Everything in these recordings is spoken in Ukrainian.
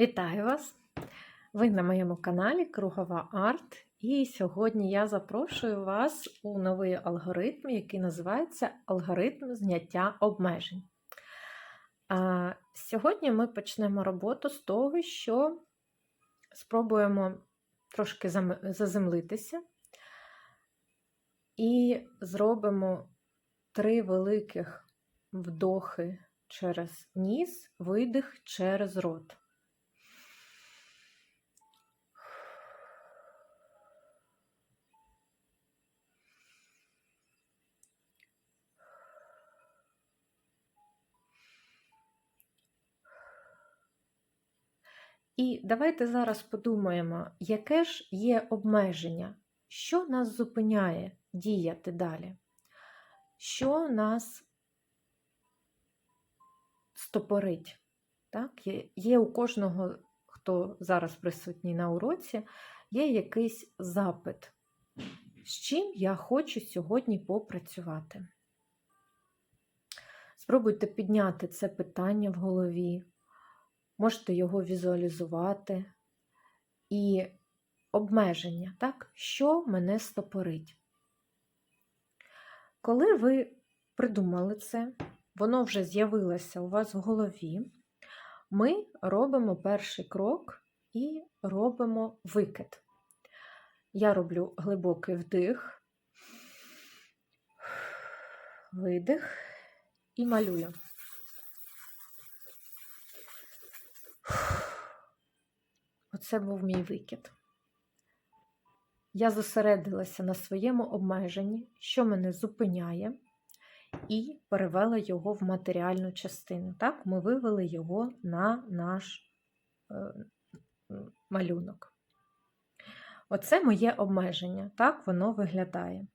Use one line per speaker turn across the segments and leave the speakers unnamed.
Вітаю вас! Ви на моєму каналі Кругова Арт, і сьогодні я запрошую вас у новий алгоритм, який називається Алгоритм зняття обмежень. Сьогодні ми почнемо роботу з того, що спробуємо трошки заземлитися і зробимо три великих вдохи через ніс, видих через рот. І давайте зараз подумаємо, яке ж є обмеження, що нас зупиняє діяти далі, що нас стопорить. Так? Є, є у кожного, хто зараз присутній на уроці, є якийсь запит, з чим я хочу сьогодні попрацювати. Спробуйте підняти це питання в голові, можете його візуалізувати. І обмеження, так? що мене стопорить. Коли ви придумали це, воно вже з'явилося у вас в голові, ми робимо перший крок і робимо викид. Я роблю глибокий вдих, видих і малюю. Оце був мій викид. Я зосередилася на своєму обмеженні, що мене зупиняє, і перевела його в матеріальну частину. Так, ми вивели його на наш е, малюнок. Оце моє обмеження, так воно виглядає.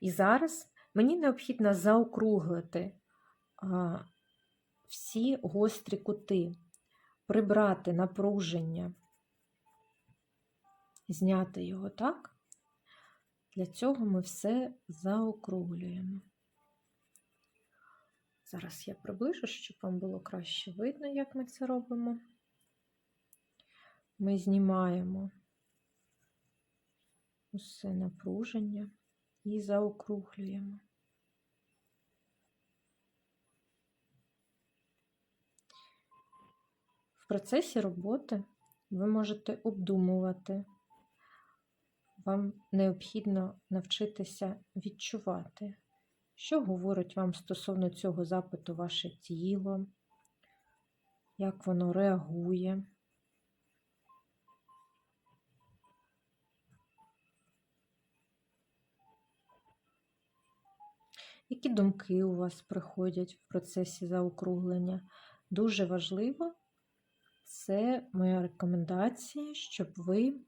І зараз мені необхідно заокруглити а, всі гострі кути, прибрати напруження, зняти його так. Для цього ми все заокруглюємо. Зараз я приближу, щоб вам було краще видно, як ми це робимо. Ми знімаємо усе напруження і заокруглюємо. В процесі роботи ви можете обдумувати. Вам необхідно навчитися відчувати, що говорить вам стосовно цього запиту ваше тіло, як воно реагує. Які думки у вас приходять в процесі заокруглення? Дуже важливо, це моя рекомендація, щоб ви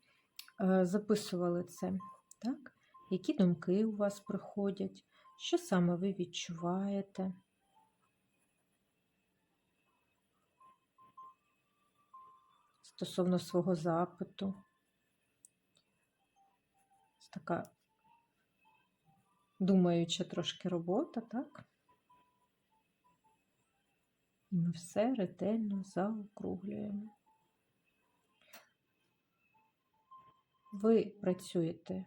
е, записували це. Так? Які думки у вас приходять, що саме ви відчуваєте? Стосовно свого запиту. Це така думаюча трошки робота, так? І ми все ретельно заокруглюємо. Ви працюєте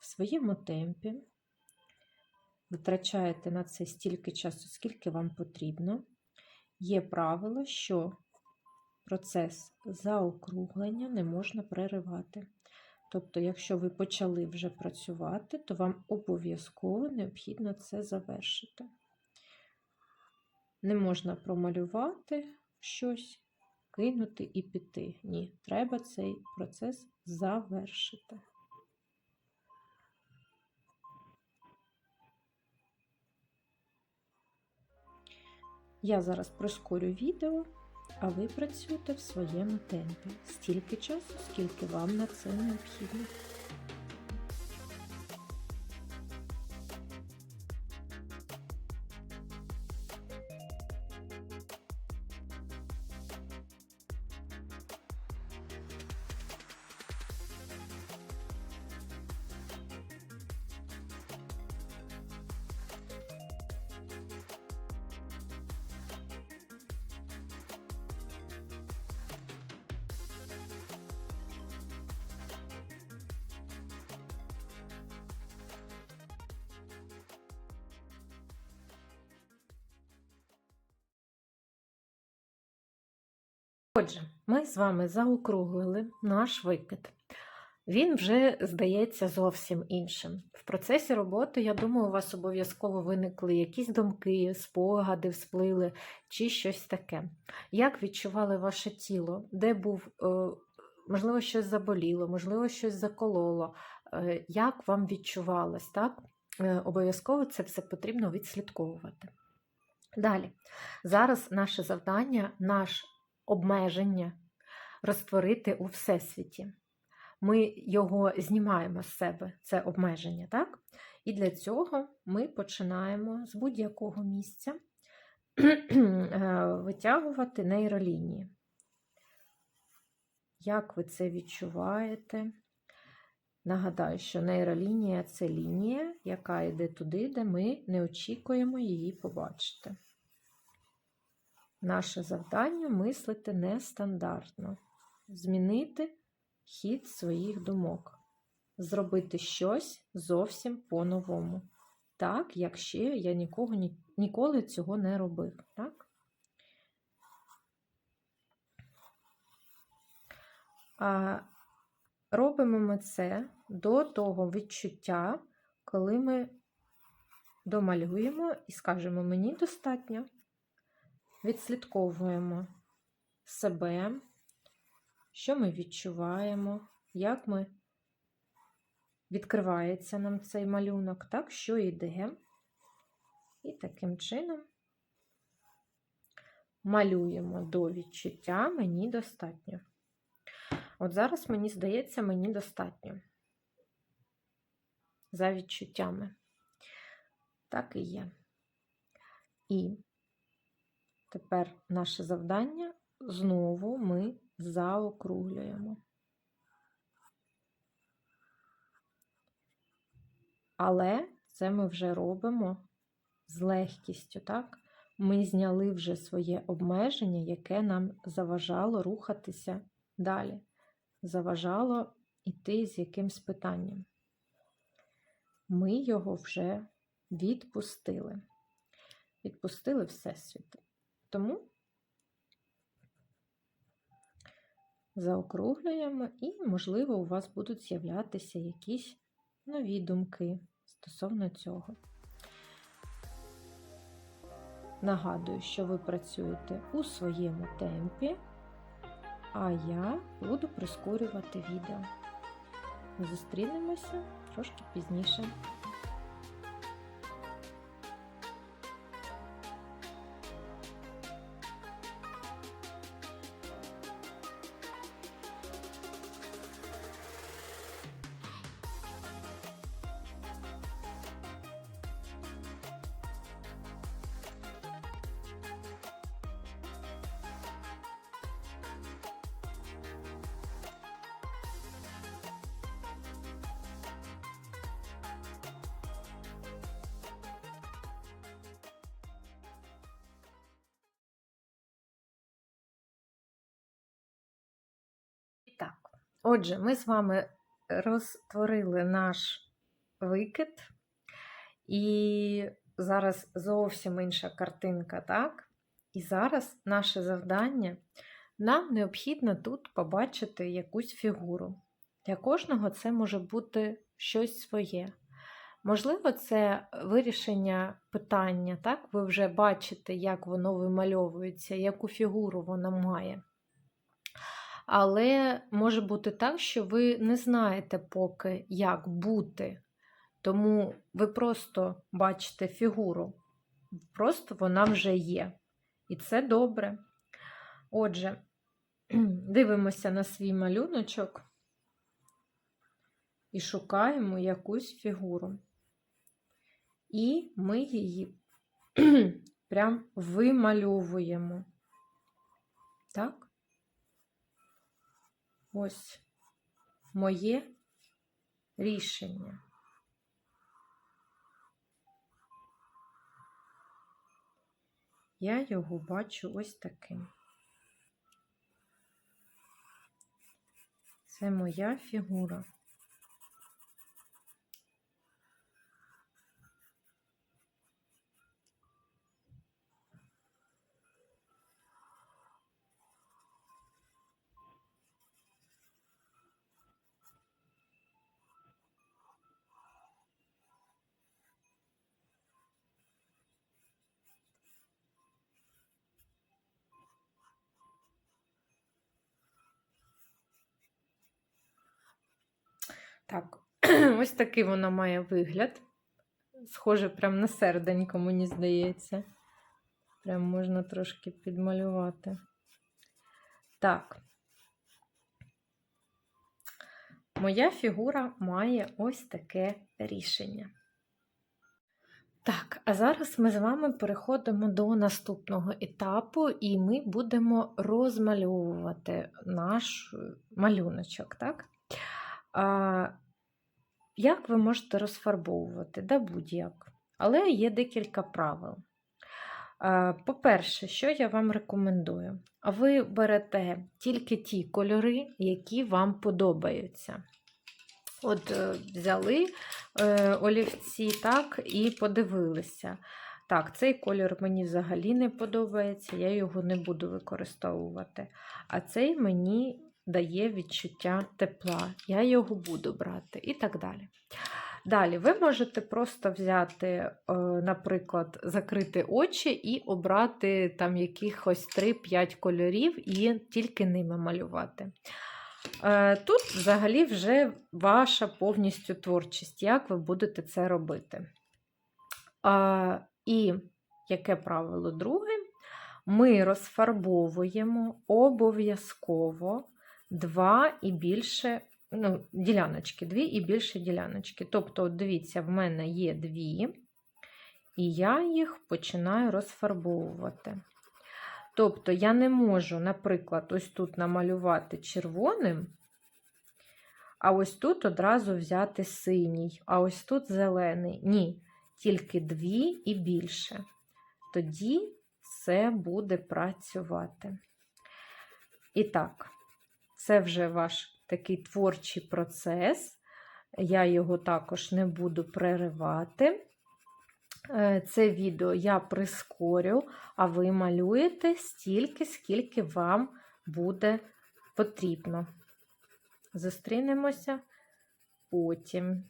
в своєму темпі, витрачаєте на це стільки часу, скільки вам потрібно. Є правило, що процес заокруглення не можна переривати. Тобто, якщо ви почали вже працювати, то вам обов'язково необхідно це завершити. Не можна промалювати щось, кинути і піти. Ні, треба цей процес завершити. Я зараз прискорю відео, а ви працюєте в своєму темпі стільки часу, скільки вам на це необхідно. Отже, ми з вами заокруглили наш викид. Він вже здається зовсім іншим. В процесі роботи, я думаю, у вас обов'язково виникли якісь думки, спогади, всплили чи щось таке. Як відчували ваше тіло? Де був, е, можливо, щось заболіло, можливо, щось закололо? Е, Як вам відчувалось? так? Е, Обов'язково це все потрібно відслідковувати. Далі, зараз наше завдання, наш обмеження розтворити у всесвіті. Ми його знімаємо з себе, це обмеження, так? І для цього ми починаємо з будь-якого місця е, витягувати нейролінії. Як ви це відчуваєте? Нагадаю, що нейролінія це лінія, яка йде туди, де ми не очікуємо її побачити. Наше завдання мислити нестандартно, змінити хід своїх думок, зробити щось зовсім по-новому, так, як ще я нікого, ні- ніколи цього не робив. Так? А робимо ми це до того відчуття, коли ми домалюємо і скажемо мені достатньо відслідковуємо себе, що ми відчуваємо, як ми відкривається нам цей малюнок, так, що йде. І таким чином малюємо до відчуття мені достатньо. От зараз, мені здається, мені достатньо. За відчуттями. Так і є. І Тепер наше завдання знову ми заокруглюємо. Але це ми вже робимо з легкістю, так? Ми зняли вже своє обмеження, яке нам заважало рухатися далі, заважало йти з якимсь питанням. Ми його вже відпустили. Відпустили Всесвіт. Тому заокруглюємо, і, можливо, у вас будуть з'являтися якісь нові думки стосовно цього. Нагадую, що ви працюєте у своєму темпі, а я буду прискорювати відео. Зустрінемося трошки пізніше. Отже, ми з вами розтворили наш викид, і зараз зовсім інша картинка, так? І зараз наше завдання нам необхідно тут побачити якусь фігуру. Для кожного це може бути щось своє. Можливо, це вирішення питання, так? Ви вже бачите, як воно вимальовується, яку фігуру воно має. Але може бути так, що ви не знаєте поки, як бути. Тому ви просто бачите фігуру, просто вона вже є. І це добре. Отже, дивимося на свій малюночок і шукаємо якусь фігуру. І ми її прям вимальовуємо. Так? Ось моє рішення. Я його бачу ось таким. Це моя фігура. Так, ось такий вона має вигляд. Схоже, прям на серденько, мені здається. Прям можна трошки підмалювати. Так. Моя фігура має ось таке рішення. Так, а зараз ми з вами переходимо до наступного етапу, і ми будемо розмальовувати наш малюночок. Так? Як ви можете розфарбовувати? Да будь-як. Але є декілька правил. По-перше, що я вам рекомендую? Ви берете тільки ті кольори, які вам подобаються. От е, взяли е, олівці так, і подивилися. Так, цей кольор мені взагалі не подобається, я його не буду використовувати. А цей мені дає відчуття тепла, я його буду брати і так далі. Далі, ви можете просто взяти, е, наприклад, закрити очі і обрати там якихось 3-5 кольорів і тільки ними малювати. Е, Тут взагалі вже ваша повністю творчість, як ви будете це робити. І яке правило друге? Ми розфарбовуємо обов'язково два і більше ну, діляночки, дві і більше діляночки. Тобто, дивіться, в мене є дві, і я їх починаю розфарбовувати. Тобто я не можу, наприклад, ось тут намалювати червоним, а ось тут одразу взяти синій, а ось тут зелений. Ні, тільки дві і більше. Тоді це буде працювати. І так, це вже ваш такий творчий процес. Я його також не буду переривати. Е, Це відео я прискорю, а ви малюєте стільки, скільки вам буде потрібно. Зустрінемося потім.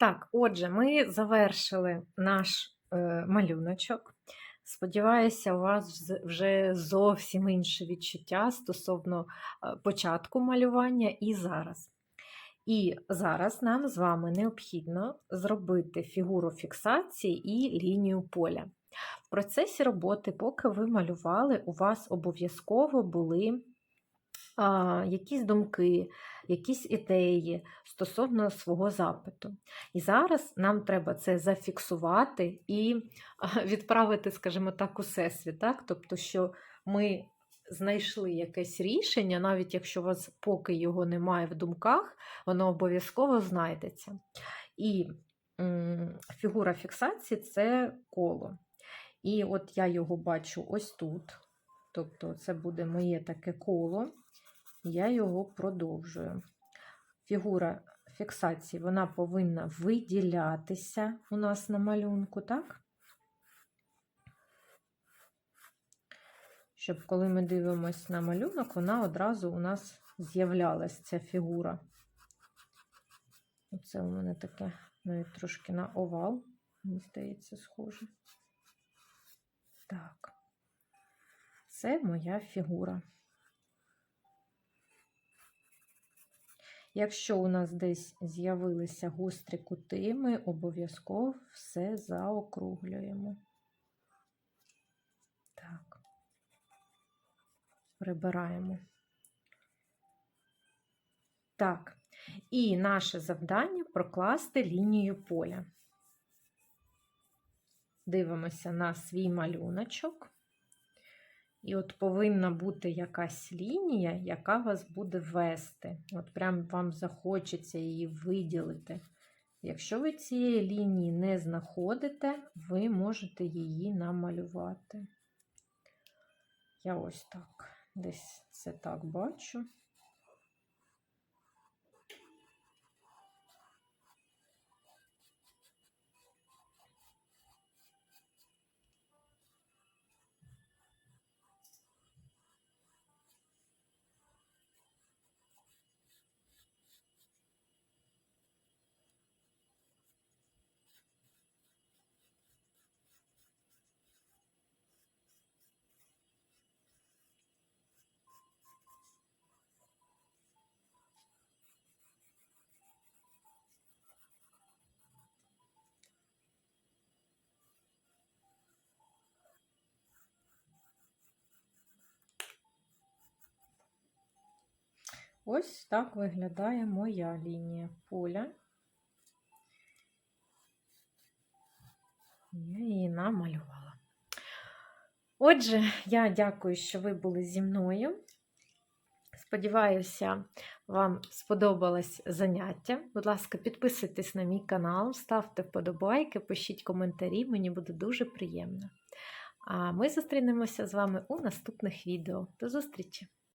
Так, отже, ми завершили наш е, малюночок. Сподіваюся, у вас вже зовсім інше відчуття стосовно е, початку малювання і зараз. І зараз нам з вами необхідно зробити фігуру фіксації і лінію поля. В процесі роботи, поки ви малювали, у вас обов'язково були а, якісь думки, якісь ідеї стосовно свого запиту. І зараз нам треба це зафіксувати і відправити, скажімо так, у всесвіт. Так? Тобто, що ми знайшли якесь рішення, навіть якщо у вас поки його немає в думках, воно обов'язково знайдеться. І фігура фіксації це коло. І от я його бачу ось тут. Тобто, це буде моє таке коло я його продовжую. Фігура фіксації вона повинна виділятися у нас на малюнку, так? Щоб коли ми дивимося на малюнок, вона одразу у нас з'являлась ця фігура. Оце у мене таке навіть трошки на овал, мені здається, схоже. так. Це моя фігура. Якщо у нас десь з'явилися гострі кути, ми обов'язково все заокруглюємо. Так, прибираємо. Так, і наше завдання прокласти лінію поля. Дивимося на свій малюночок. І от повинна бути якась лінія, яка вас буде вести. От прям вам захочеться її виділити. Якщо ви цієї лінії не знаходите, ви можете її намалювати. Я ось так десь це так бачу. Ось так виглядає моя лінія поля. Я її намалювала. Отже, я дякую, що ви були зі мною. Сподіваюся, вам сподобалось заняття. Будь ласка, підписуйтесь на мій канал, ставте вподобайки, пишіть коментарі, мені буде дуже приємно. А ми зустрінемося з вами у наступних відео. До зустрічі!